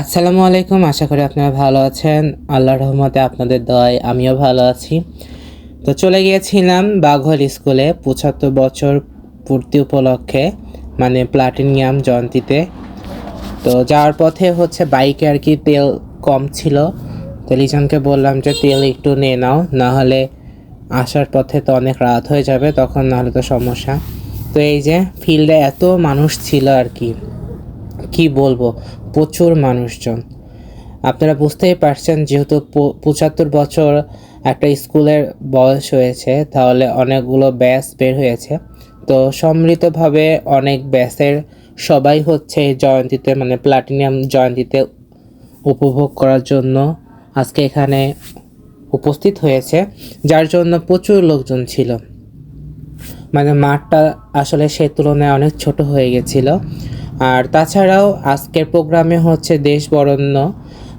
আসসালামু আলাইকুম, আশা করি আপনারা ভালো আছেন। আল্লাহর রহমতে আপনাদের দয় আমিও ভালো আছি। তো চলে গিয়েছিলাম বাঘল স্কুলে, পঁচাত্তর বছর পূর্তি উপলক্ষে মানে প্লাটিনিয়াম জয়ন্তীতে। তো যাওয়ার পথে হচ্ছে বাইকে আর কি তেল কম ছিল। তো লিজনকে বললাম যে, তেল একটু নিয়ে নাও, না হলে আসার পথে তো অনেক রাত হয়ে যাবে, তখন নাহলে তো সমস্যা। তো এই যে, ফিল্ডে এত মানুষ ছিল আর কি কি বলব? প্রচুর মানুষজন। আপনারা বুঝতেই পারছেন, যেহেতু পঁচাত্তর বছর একটা স্কুলের বয়স হয়েছে, তাহলে অনেকগুলো ব্যাস বের হয়েছে। তো সম্মিলিতভাবে অনেক ব্যাসের সবাই হচ্ছে এই জয়ন্তীতে মানে প্লাটিনিয়াম জয়ন্তীতে উপভোগ করার জন্য আজকে এখানে উপস্থিত হয়েছে, যার জন্য প্রচুর লোকজন ছিল। মানে মাঠটা আসলে সে তুলনায় অনেক ছোট হয়ে গেছিল। আর তাছাড়াও আজকের প্রোগ্রামে হচ্ছে দেশ বরণ্য।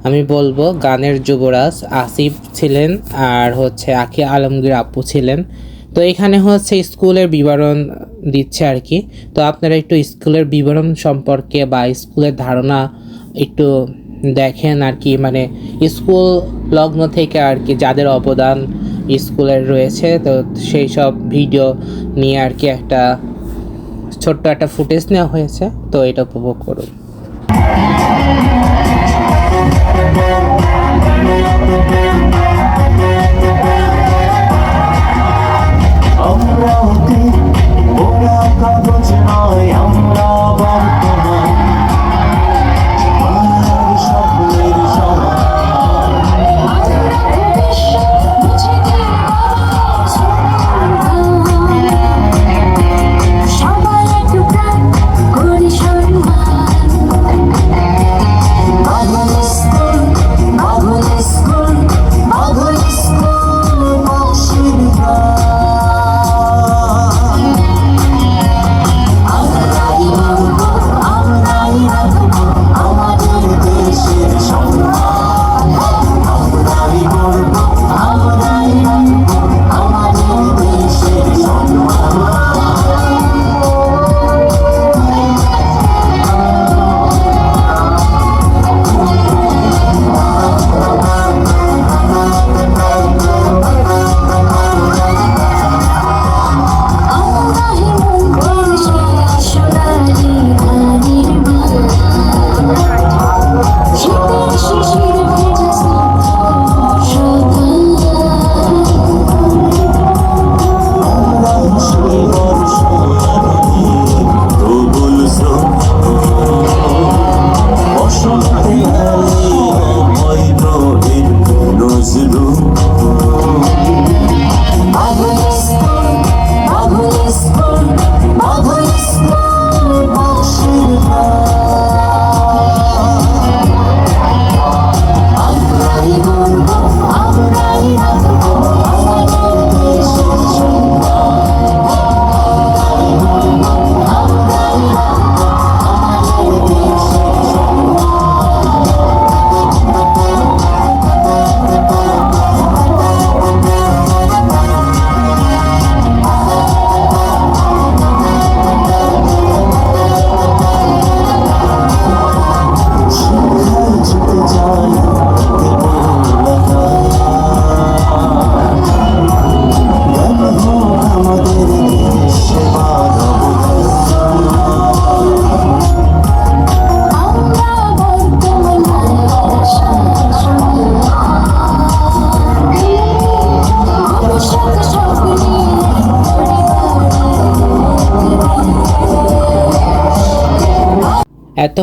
আমি বলব গানের যুবরাজ আসিফ ছিলেন আর হচ্ছে আকি আলমগীর আপু ছিলেন। তো এখানে হচ্ছে স্কুলের বিবরণ দিচ্ছে আর কি। তো আপনারা একটু স্কুলের বিবরণ সম্পর্কে বা স্কুলের ধারণা একটু দেখেন আর কি। মানে স্কুল লগ্ন থেকে আর কি যাদের অবদান স্কুলের রয়েছে, তো সেই সব ভিডিও নিয়ে আর কি একটা ছোট্ট একটা ফুটেজ নেওয়া হয়েছে তো এটা উপভোগ করুন। আমরা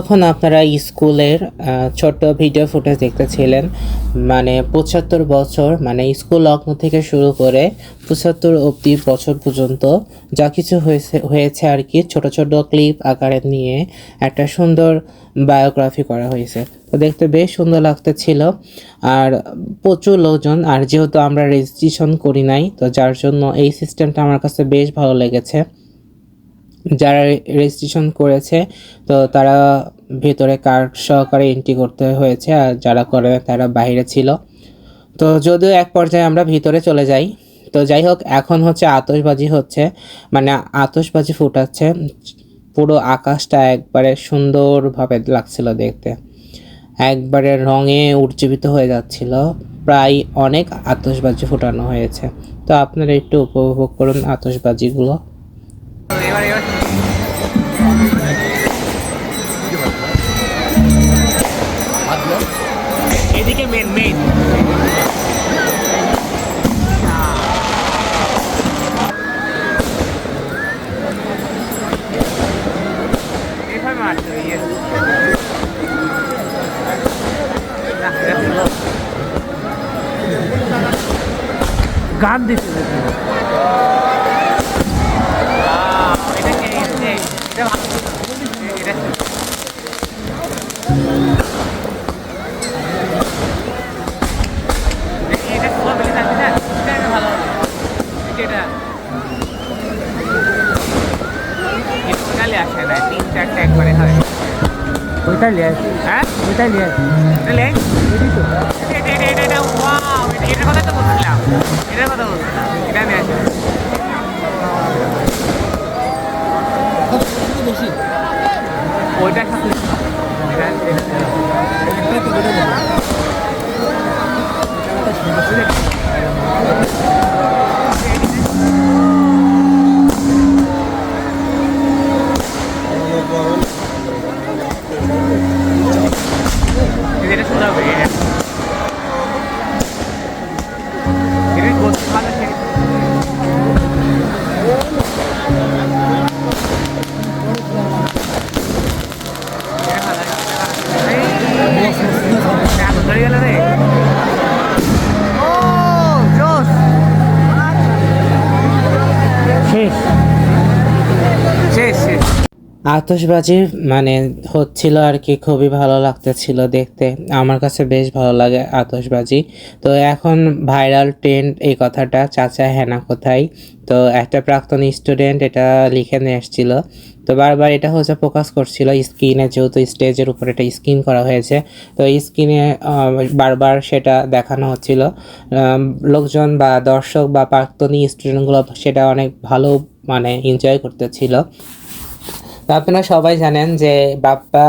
এতক্ষণ আপনারা স্কুলের ছোট্ট ভিডিও ফুটেজ দেখতেছিলেন মানে পঁচাত্তর বছর মানে স্কুল লগ্ন থেকে শুরু করে পঁচাত্তর অবধি বছর পর্যন্ত যা কিছু হয়েছে হয়েছে আর কি, ছোট ছোট ক্লিপ আকারে নিয়ে একটা সুন্দর বায়োগ্রাফি করা হয়েছে। তো দেখতে বেশ সুন্দর লাগতেছিল। আর প্রচুর লোকজন, আর যেহেতু আমরা রেজিস্ট্রেশন করি নাই, তো যার জন্য এই সিস্টেমটা আমার কাছে বেশ ভালো লেগেছে। যারা রেজিস্ট্রেশন করেছে, তো তারা ভেতরে কার্ড সহকারে এন্ট্রি করতে হয়েছে আর যারা করে তারা বাইরে ছিল। তো যদিও এক পর্যায়ে আমরা ভিতরে চলে যাই, তো যাই হোক, এখন হচ্ছে আতশবাজি হচ্ছে। মানে আতশবাজি ফুটাচ্ছে, পুরো আকাশটা একবারে সুন্দরভাবে লাগছিল দেখতে। একবারে রঙে উজ্জীবিত হয়ে যাচ্ছিল, প্রায় অনেক আতশবাজি ফোটানো হয়েছে। তো আপনারা একটু উপভোগ করুন আতশবাজিগুলো। এদিকে মেন মেন গান দিচ্ছে আসে না তিন চারটে একবারে হয়। ওইটা লিয়ে হ্যাঁ? ওইটা লিয়ে এটা ওয়াও এটা এটার কথা তো বলছিলাম। এটার কথা বলছিলাম। এটা নিয়ে আসি। ওইটা সাথে আতশবাজি মানে হচ্ছিল আর কি, খুবই ভালো লাগতেছিল দেখতে। আমার কাছে বেশ ভালো লাগে আতশবাজি। তো এখন ভাইরাল ট্রেন্ড এই কথাটা, চাচা হেনা কোথায়? তো একটা প্রাক্তন স্টুডেন্ট এটা লিখে নিয়ে এসেছিল তো বারবার এটা হচ্ছে ফোকাস করছিল স্ক্রিনে, যেহেতু স্টেজের উপর এটা স্ক্রিন করা হয়েছে। তো স্ক্রিনে বারবার সেটা দেখানো হচ্ছিল। লোকজন বা দর্শক বা প্রাক্তনী স্টুডেন্টগুলো সেটা অনেক ভালো মানে এনজয় করতেছিল। আপনারা সবাই জানেন যে বাপ্পা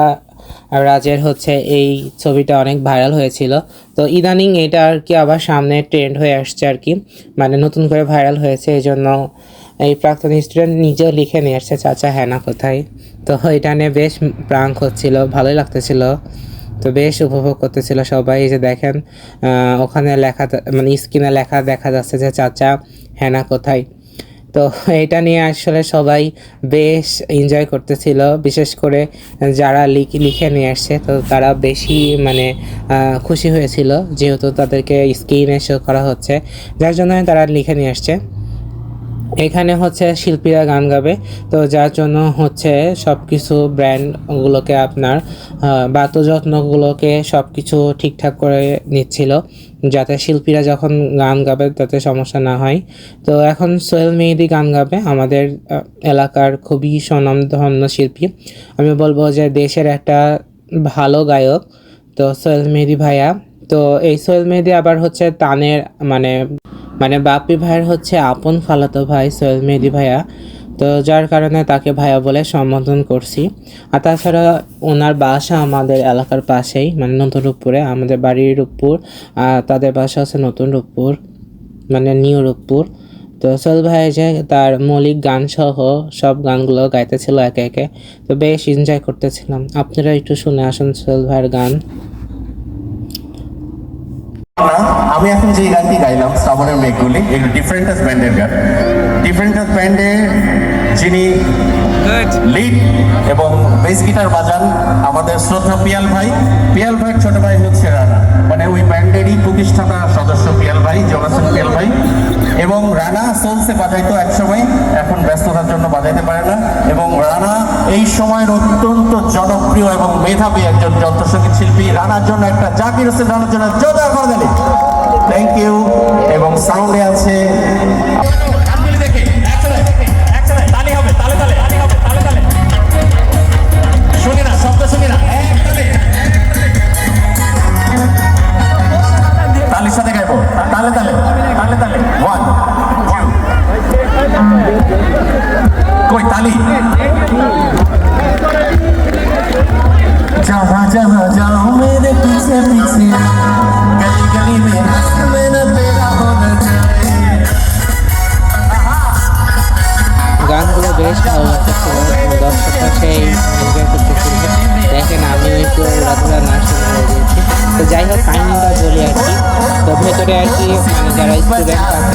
রাজের হচ্ছে এই ছবিটা অনেক ভাইরাল হয়েছিল। তো ইদানিং এটা আর কি আবার সামনে ট্রেন্ড হয়ে আসছে আর কি। মানে নতুন করে ভাইরাল হয়েছে এই জন্য এই প্রাক্তন স্টুডেন্ট নিজেও লিখে নিয়ে আসছে, চাচা হ্যানা কোথায়? তো এটা নিয়ে বেশ প্রাঙ্ক হচ্ছিল, ভালোই লাগতেছিল। তো বেশ উপভোগ করতেছিল সবাই। যে দেখেন ওখানে লেখা মানে স্ক্রিনে লেখা দেখা যাচ্ছে যে, চাচা হ্যানা কোথায়? তো এটা নিয়ে আসলে সবাই বেশ এনজয় করতেছিল। বিশেষ করে যারা লিখে লিখে নিয়ে আসছে তো তারা বেশি মানে খুশি হয়েছিল যেহেতু তাদেরকে স্ক্রিনে শো করা হচ্ছে। যার জন্য তারা লিখে নিয়ে আসছে। এখানে হচ্ছে শিল্পীরা গান গাবে। তো যার জন্য হচ্ছে সব কিছু ব্র্যান্ডগুলোকে আপনার আহ, বাতু যত্নগুলোকে সব কিছু ঠিকঠাক করে নিচ্ছিল। যাতে শিল্পীরা যখন গান গাবে তাতে সমস্যা না হয়। তো এখন সোহেল মেহেদি গান গাবে। আমাদের এলাকার খুবই স্বনামধন্য শিল্পী। আমি বলব যে দেশের একটা ভালো গায়ক, তো সোহেল মেহেদি ভাইয়া। তো এই সোহেল মেহেদি আবার হচ্ছে তানের মানে মানে বাপ্পি ভাইয়ের হচ্ছে আপন খালাতো ভাই সোহেল মেহেদি ভাইয়া। তো যার কারণে তাকে ভাইয়া বলে সম্বোধন করছি। আর তাছাড়া ওনার বাসা আমাদের এলাকার পাশেই মানে নতুন রূপপুরে, আমাদের বাড়ির রূপপুর, আর তাদের বাসা আছে নতুন রূপপুর মানে নিউ রূপপুর। তো সোহেল ভাই, যে তার মৌলিক গান সহ সব গানগুলো গাইতেছিল একে একে, তো বেশ এনজয় করতেছিলাম। আপনারা একটু শুনে আসুন সোহেল ভাইয়ের গান। আমি এখন যে গানটি গাইলাম, শ্রাবণের মেঘগুলি একটু ডিফারেন্টাস ব্যান্ডের গান। ডিফারেন্টাস ব্যান্ডে যিনি লিড এবং বেস গিটার বাজান আমাদের শ্রদ্ধা পিয়াল ভাই। পিয়াল ভাই ছোট ভাই হচ্ছে রানা। মানে ওই ব্যান্ডেরই প্রতিষ্ঠাতা সদস্য পিয়াল ভাই জোনাসন পিয়াল ভাই। এবং রানা সোলসে বাজাইতো একসময় এখন ব্যস্ততার জন্য বাজাইতে পারে না। এবং রানা এই সময়ের অত্যন্ত জনপ্রিয় এবং মেধাবী একজন যন্ত্রসঙ্গীত শিল্পী। রানার জন্য একটা জাকির হোসেন রানার জন্য জোরদার করে দেন। থ্যাংক ইউ এবং সাউন্ডে আছে ভিতরে আর কি মানে যারা স্টুডেন্ট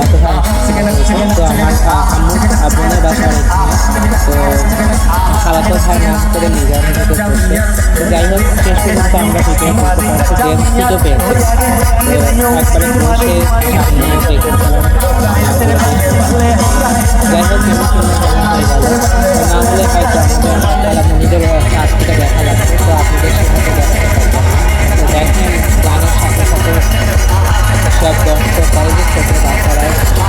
আছে তারা দেখতে দিচ্ছিলেন তো যাই হোক এই প্রথমবার আমি যারা আমার বোনের তো খাওয়া তো খাওয়া করে নিয়ে যাওয়া যাই হোক শেষ পর্যন্ত আমরা টিকে করতে পারছি যে সুযোগ পেয়েছি একবারে বসে যাই হোক আমি শুনে ভালো হয়ে গেল না হলে হয়তো আমাদের নিজের কাছ দেখা লাগছে তো আপনাদের সাথে দেখা তো দেখেন গানের সাথে সাথে সব দর্শক কলেজের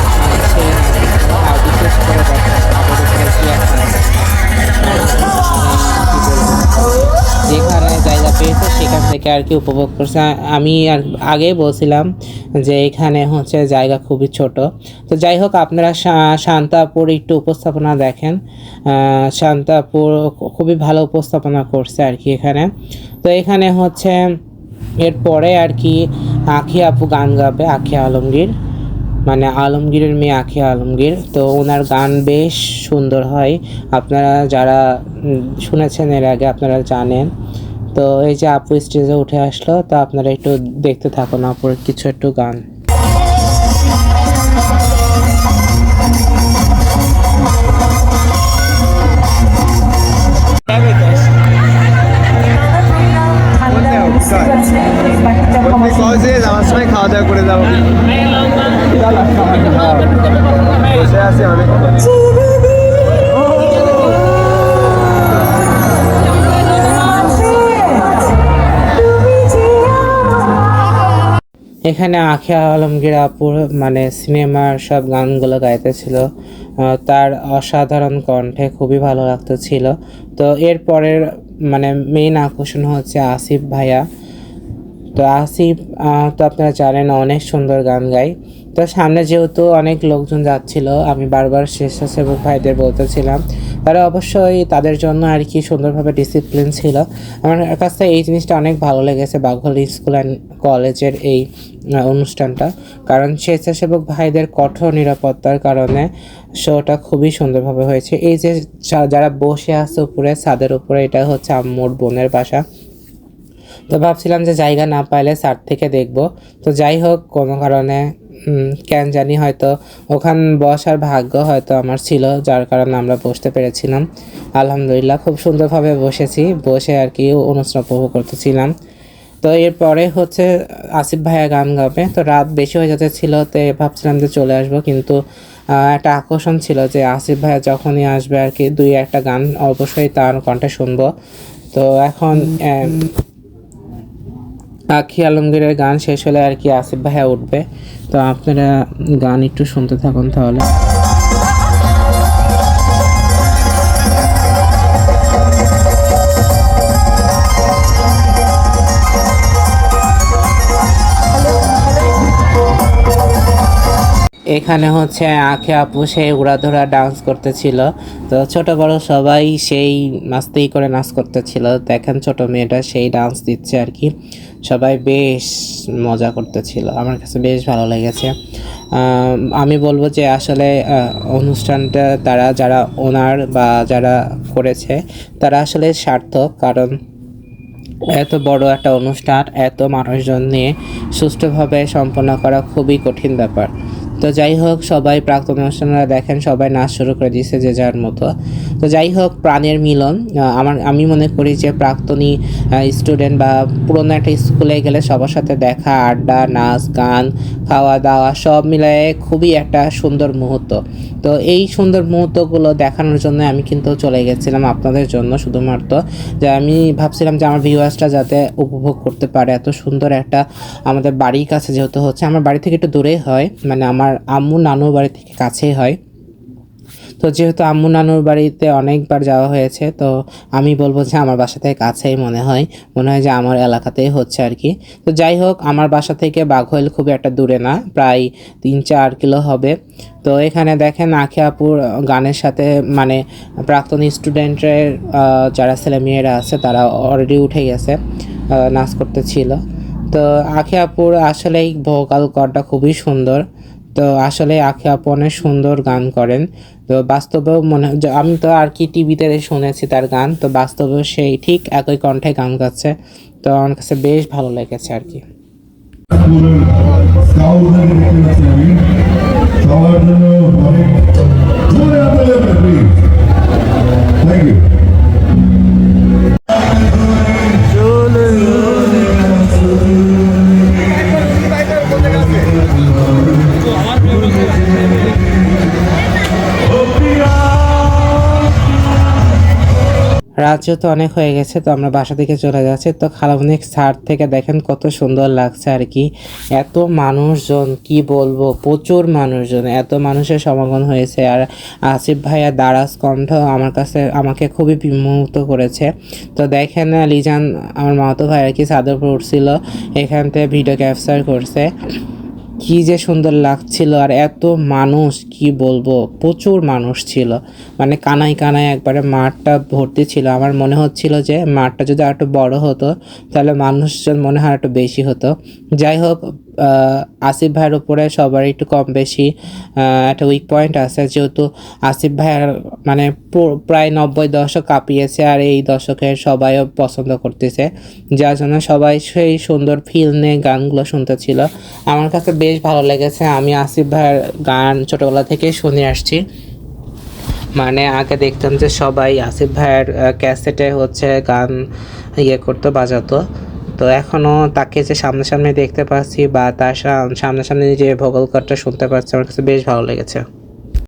থেকে আর কি উপভোগ করছে। আমি আর আগেই বলছিলাম যে এখানে হচ্ছে জায়গা খুবই ছোট। তো যাই হোক, আপনারা শান্তাপুর একটু উপস্থাপনা দেখেন। শান্তাপুর খুবই ভালো উপস্থাপনা করছে আর কি এখানে। তো এখানে হচ্ছে এরপরে আর কি আখি আপু গান গাবে, আখি আলমগীর। মানে আলমগীরের মেয়ে আখি আলমগীর। তো ওনার গান বেশ সুন্দর হয়। আপনারা যারা শুনেছেন এর আগে আপনারা জানেন। তো এই যে আপু স্টেজে উঠে আসলো, তো আপনারা একটু দেখতে থাকুন আপুর কিছু একটু গান। খাওয়া দাওয়া করে বসে আছি অনেক এখানে আখিয়া আলমগীর আপুর মানে সিনেমার সব গানগুলো গাইতেছিল। তার অসাধারণ কণ্ঠে খুবই ভালো লাগতেছিল। তো এরপরের মানে মেইন আকর্ষণ হচ্ছে আসিফ ভাইয়া। তো আসিফ তো আপনারা জানেন অনেক সুন্দর গান গায়। তো সামনে যেহেতু অনেক লোকজন যাচ্ছিল, আমি বারবার স্বেচ্ছাসেবক ভাইদের বলতেছিলাম, তারা অবশ্যই তাদের জন্য আর কি সুন্দরভাবে ডিসিপ্লিন ছিল। আমার কাছে এই জিনিসটা অনেক ভালো লেগেছে বাঘল স্কুল অ্যান্ড কলেজের এই অনুষ্ঠানটা। কারণ স্বেচ্ছাসেবক ভাইদের কঠোর নিরাপত্তার কারণে শোটা খুবই সুন্দরভাবে হয়েছে। এই যে যারা বসে আছে উপরে, ছাদের উপরে, এটা হচ্ছে আম্মুর বোনের বাসা। তো ভাবছিলাম যে জায়গা না পাইলে সার থেকে দেখব। তো যাই হোক, কোনো কারণে কেন জানি হয়তো ওখান বসার ভাগ্য হয়তো আমার ছিল, যার কারণে আমরা বসতে পেরেছিলাম। আলহামদুলিল্লাহ, খুব সুন্দরভাবে বসেছি। বসে আর কি অনুষ্ঠান উপভোগ করতেছিলাম। তো এরপরে হচ্ছে আসিফ ভাইয়া গান গাবে। তো রাত বেশি হয়ে যেতে ছিল তো ভাবছিলাম যে চলে আসব কিন্তু একটা আকর্ষণ ছিল যে আসিফ ভাইয়া যখনই আসবে আর কি দুই একটা গান অবশ্যই তার কণ্ঠে শুনব। তো এখন আখি আলমগীরের গান শেষ হলে আর কি আসিফ ভাইয়া উঠবে। তো আপনারা গান একটু শুনতে থাকুন তাহলে। এখানে হচ্ছে আঁখে আপু সেই উড়াধুরা ডান্স করতেছিল। তো ছোট বড় সবাই সেই নাচতেই করে নাচ করতেছিল। দেখেন ছোট মেয়েটা সেই ডান্স দিচ্ছে আর কি। সবাই বেশ মজা করতেছিল। আমার কাছে বেশ ভালো লেগেছে। আমি বলব যে আসলে অনুষ্ঠানটা তারা যারা ওনার বা যারা করেছে, তারা আসলে সার্থক। কারণ এত বড় একটা অনুষ্ঠান, এত মানুষজন নিয়ে সুষ্ঠুভাবে সম্পন্ন করা খুবই কঠিন ব্যাপার। তো যাই হোক, সবাই প্রাক্তন অনুষ্ঠানরা দেখেন, সবাই নাচ শুরু করে দিয়েছে যে যার মতো। তো যাই হোক, প্রাণের মিলন আমার, আমি মনে করি যে প্রাক্তনী স্টুডেন্ট বা পুরোনো একটা স্কুলে গেলে সবার সাথে দেখা, আড্ডা, নাচ, গান, খাওয়া দাওয়া, সব মিলায়ে খুবই একটা সুন্দর মুহূর্ত। তো এই সুন্দর মুহূর্তগুলো দেখানোর জন্য আমি কিন্তু চলে গেছিলাম আপনাদের জন্য শুধুমাত্র। যে আমি ভাবছিলাম যে আমার ভিউয়ার্সটা যাতে উপভোগ করতে পারে। এত সুন্দর একটা আমাদের বাড়ির কাছে যেহেতু হচ্ছে, আমার বাড়ি থেকে একটু দূরেই হয় মানে আমার আম্মু নানুর বাড়ি থেকে কাছেই হয়। তো যেহেতু আম্মু নানুর বাড়িতে অনেকবার যাওয়া হয়েছে, তো আমি বলব যে আমার বাসা থেকে কাছেই মনে হয়। মনে হয় যে আমার এলাকাতেই হচ্ছে আর কি। তো যাই হোক, আমার বাসা থেকে বাঘইল খুব একটা দূরে না, প্রায় তিন চার কিলো হবে। তো এখানে দেখেন আখিয়াপুর গানের সাথে মানে প্রাক্তন স্টুডেন্টের যারা ছেলেমেয়েরা আছে, তারা অলরেডি উঠে গেছে নাচ করতে ছিল। তো আখিয়াপুর আসলেই ভোকাল কর্ডটা খুবই সুন্দর। তো আসলে আখি আপু সুন্দর গান করেন। তো বাস্তবেও মনে আমি তো আর কি টিভিতে শুনেছি তার গান, তো বাস্তবেও সেই ঠিক একই কণ্ঠে গান গাচ্ছে। তো আমার কাছে বেশ ভালো লেগেছে আর কি। সবার জন্য রাত যেহেতু অনেক হয়ে গেছে, তো আমরা বাসা থেকে চলে যাচ্ছি। তো খালামনিক ছাদ থেকে দেখেন কত সুন্দর লাগছে আর কি। এত মানুষজন, কি বলব, প্রচুর মানুষজন, এত মানুষের সমাগম হয়েছে। আর আসিফ ভাইয়া দারাজ কণ্ঠ আমার কাছে, আমাকে খুবই বিমোহিত করেছে। তো দেখেন লিজান, আমার মামাতো ভাই আর কি ছাদের উপর উঠছিল, এখান থেকে ভিডিও ক্যাপচার করছে। কি যে সুন্দর লাগছিল আর এত মানুষ, কি বলব, প্রচুর মানুষ ছিল। মানে কানাই কানাই একবারে মাঠটা ভর্তি ছিল। আমার মনে হচ্ছিল যে মাঠটা যদি আর একটু বড় হতো, তাহলে মানুষজন মনে হয় একটু বেশি হতো। যাই হোক আসিফ ভাইয়ের উপরে সবারই একটু কম বেশি একটা উইক পয়েন্ট আছে। যেহেতু আসিফ ভাইয়ের মানে পুরো- প্রায় নব্বই দশক কাঁপিয়েছে আর এই দশকের সবাইও পছন্দ করতেছে। যার জন্য সবাই সেই সুন্দর ফিল নিয়ে গানগুলো শুনতেছিল। আমার কাছে বেশ ভালো লেগেছে। আমি আসিফ ভাইয়ের গান ছোটোবেলা থেকেই শুনে আসছি। মানে আগে দেখতাম যে সবাই আসিফ ভাইয়ের ক্যাসেটে হচ্ছে গান ইয়ে করতো, বাজাতো। তো এখনও তাকে যে সামনাসামনি দেখতে পাচ্ছি বা তার সামনাসামনি যে ভোগল শুনতে পাচ্ছি, আমার কাছে বেশ ভালো লেগেছে।